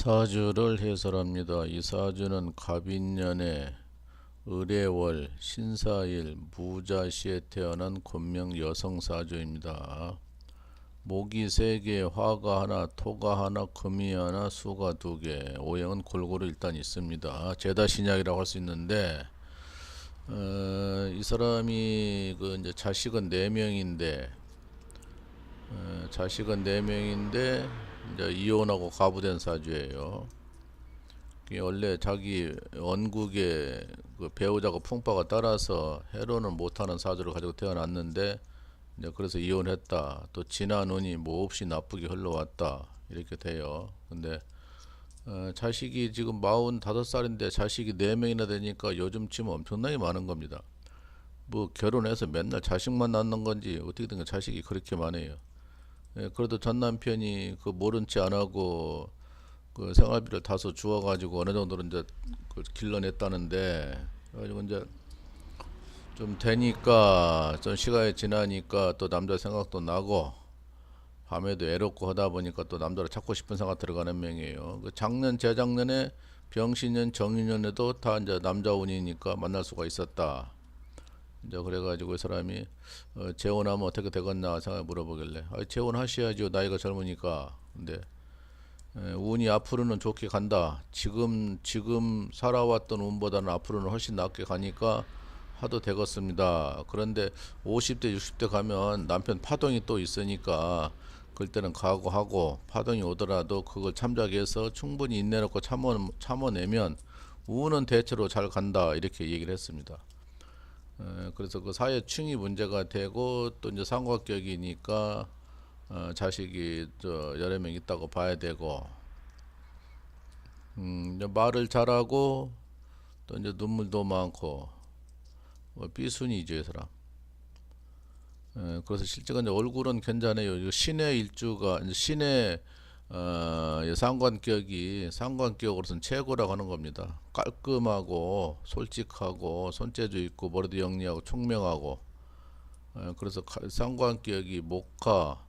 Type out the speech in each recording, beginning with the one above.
사주를 해설합니다. 이 사주는 갑인년에 을해월 신사일 무자시에 태어난 권명 여성 사주입니다. 목이 세 개, 화가 하나, 토가 하나, 금이 하나, 수가 두 개. 오행은 골고루 일단 있습니다. 제다 신약이라고 할 수 있는데 어, 이 사람이 그 이제 자식은 네 명인데 어, 자식은 네 명인데 이제 이혼하고 가부된 사주예요. 원래 자기 원국의 그 배우자가 풍파가 따라서 해로는 못하는 사주를 가지고 태어났는데 이제 그래서 이혼했다. 또 지난 운이 뭐 없이 나쁘게 흘러왔다. 이렇게 돼요. 근데 어, 자식이 지금 45살인데 자식이 4명이나 되니까 요즘 치면 엄청나게 많은 겁니다. 뭐 결혼해서 맨날 자식만 낳는 건지 어떻게든 자식이 그렇게 많아요. 예, 그래도 전 남편이 그 모른 체안 하고 그 생활비를 다소 주어가지고 어느 정도는 이제 그 길러냈다는데 그래가지고 이제 좀 되니까 좀 시간이 지나니까 또 남자 생각도 나고 밤에도 애롭고 하다 보니까 또 남자를 찾고 싶은 생각 들어가는 명이에요. 그 작년 재작년에 병신년 정인년에도 다 이제 남자 운이니까 만날 수가 있었다. 이제 그래가지고 이 사람이 어, 재혼하면 어떻게 되겠나 생각 물어보길래 아, 재혼하셔야죠. 나이가 젊으니까. 근데 에, 운이 앞으로는 좋게 간다. 지금 지금 살아왔던 운보다는 앞으로는 훨씬 낫게 가니까 하도 되겠습니다. 그런데 50대 60대 가면 남편 파동이 또 있으니까 그때는 각오하고 파동이 오더라도 그걸 참작해서 충분히 인내놓고 참아, 참아내면 운은 대체로 잘 간다. 이렇게 얘기를 했습니다. 에, 그래서 그 사회층이 문제가 되고 또 이제 삼각격이니까 어, 자식이 저 여러 명 있다고 봐야 되고 음, 말을 잘하고 또 이제 눈물도 많고 뭐 삐순이죠 이 사람. 에, 그래서 실제가 이제 얼굴은 괜찮아요. 신의 일주가 신의 어, 이 상관격이 상관격으로서는 최고라고 하는 겁니다. 깔끔하고 솔직하고 손재주 있고 머리도 영리하고 총명하고 어, 그래서 가- 상관격이 목화,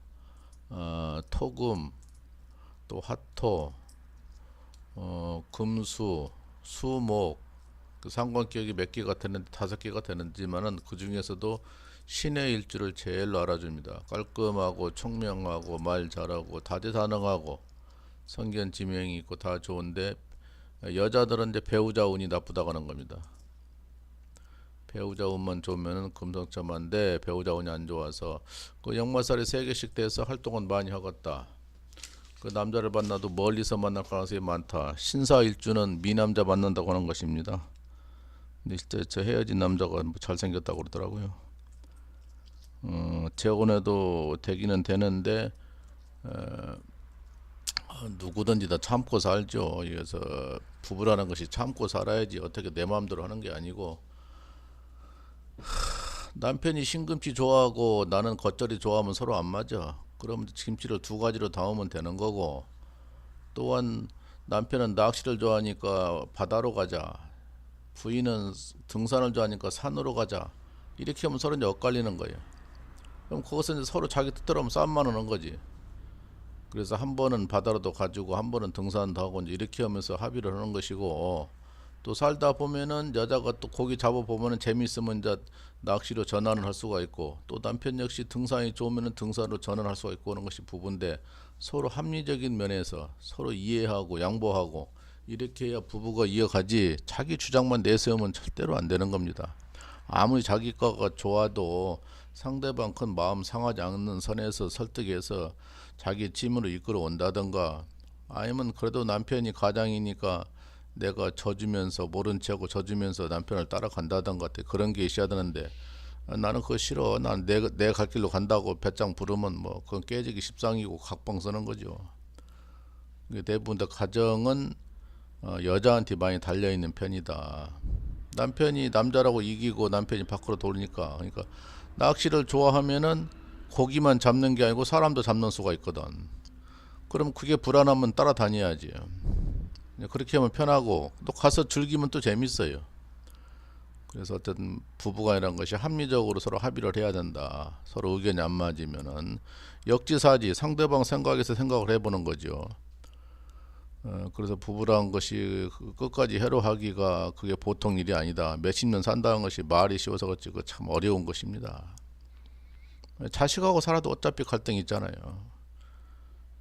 어, 토금, 또 화토, 어, 금수, 수목 그 상관격이 몇 개가 되는데 다섯 개가 되는지만은 그 중에서도 신의 일주를 제일로 알아줍니다. 깔끔하고 총명하고 말 잘하고 다재다능하고 성견 지명이 있고 다 좋은데 여자들은 이제 배우자 운이 나쁘다고 하는 겁니다. 배우자 운만 좋으면은 금성첨한데 배우자 운이 안 좋아서 그 역마살이 세 개씩 돼서 활동은 많이 하겠다. 그 남자를 만나도 멀리서 만날 가능성이 많다. 신사일주는 미남자 만난다고 하는 것입니다. 근데 실제 저 헤어진 남자가 뭐 잘생겼다고 그러더라고요. 어, 재혼해도 되기는 되는데 어, 누구든지 다 참고 살죠. 그래서 부부라는 것이 참고 살아야지 어떻게 내 마음대로 하는 게 아니고 하, 남편이 신김치 좋아하고 나는 겉절이 좋아하면 서로 안 맞아. 그러면 김치를 두 가지로 담으면 되는 거고 또한 남편은 낚시를 좋아하니까 바다로 가자. 부인은 등산을 좋아하니까 산으로 가자. 이렇게 하면 서로 엇갈리는 거예요. 그럼 그것은 서로 자기 뜻대로 하면 싸움만 하는 거지. 그래서 한 번은 바다로도 가지고 한 번은 등산도 하고 이제 이렇게 하면서 합의를 하는 것이고 또 살다 보면은 여자가 또 고기 잡아 보면은 재미있으면 이제 낚시로 전환을 할 수가 있고 또 남편 역시 등산이 좋으면은 등산으로 전환할 수가 있고 하는 것이 부부인데 서로 합리적인 면에서 서로 이해하고 양보하고 이렇게 해야 부부가 이어가지 자기 주장만 내세우면 절대로 안 되는 겁니다. 아무리 자기 거가 좋아도 상대방 큰 마음 상하지 않는 선에서 설득해서 자기 짐으로 이끌어 온다던가. 아니면 그래도 남편이 가장이니까 내가 져주면서 모른 척하고 져주면서 남편을 따라간다던가 그런 게 있어야 되는데 아, 나는 그거 싫어. 난 내 내 갈 길로 간다고 배짱 부르면 뭐 그건 깨지기 십상이고 각방 쓰는 거죠. 대부분 다 가정은 어, 여자한테 많이 달려 있는 편이다. 남편이 남자라고 이기고 남편이 밖으로 돌리니까. 그러니까 낚시를 좋아하면은 고기만 잡는 게 아니고 사람도 잡는 수가 있거든. 그럼 그게 불안하면 따라다녀야지. 그렇게 하면 편하고 또 가서 즐기면 또 재밌어요. 그래서 어쨌든 부부간이라는 것이 합리적으로 서로 합의를 해야 된다. 서로 의견이 안 맞으면은 역지사지 상대방 생각에서 생각을 해보는 거죠. 어, 그래서 부부란 것이 그 끝까지 해로하기가 그게 보통 일이 아니다. 몇십 년 산다는 것이 말이 쉬워서 그렇지 그참 어려운 것입니다. 자식하고 살아도 어차피 갈등이 있잖아요.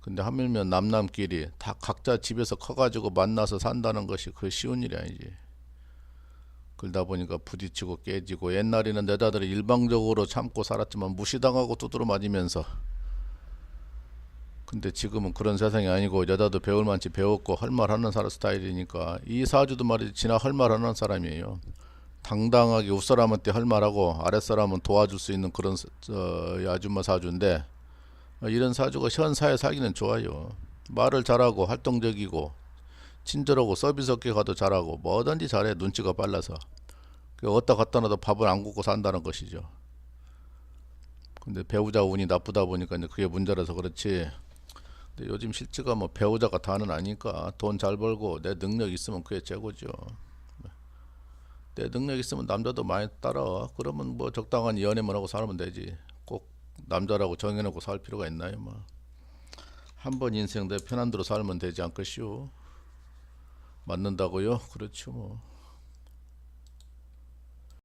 근데 하물며 남남끼리 다 각자 집에서 커가지고 만나서 산다는 것이 그 쉬운 일이 아니지. 그러다 보니까 부딪히고 깨지고 옛날에는 여자들이 일방적으로 참고 살았지만 무시당하고 두드러 맞으면서 근데 지금은 그런 세상이 아니고 여자도 배울 만치 배웠고 할 말 하는 사람 스타일이니까 이 사주도 말이지 지나 할 말 하는 사람이에요. 당당하게 윗사람한테 할 말하고 아랫사람은 도와줄 수 있는 그런 사- 저, 이 아줌마 사주인데 어, 이런 사주가 현사에 살기는 좋아요. 말을 잘하고 활동적이고 친절하고 서비스 업계 가도 잘하고 뭐든지 잘해 눈치가 빨라서 그 어디다 갖다 놔도 밥을 안 굽고 산다는 것이죠. 근데 배우자 운이 나쁘다 보니까 이제 그게 문제라서 그렇지. 요즘 실제가 뭐 배우자가 다는 아니까 돈 잘 벌고 내 능력 있으면 그게 최고죠. 내 능력 있으면 남자도 많이 따라와. 그러면 뭐 적당한 연애만 하고 살면 되지. 꼭 남자라고 정해놓고 살 필요가 있나요? 뭐. 한번 인생 내 편한 대로 살면 되지 않겠슈? 맞는다고요? 그렇죠 뭐.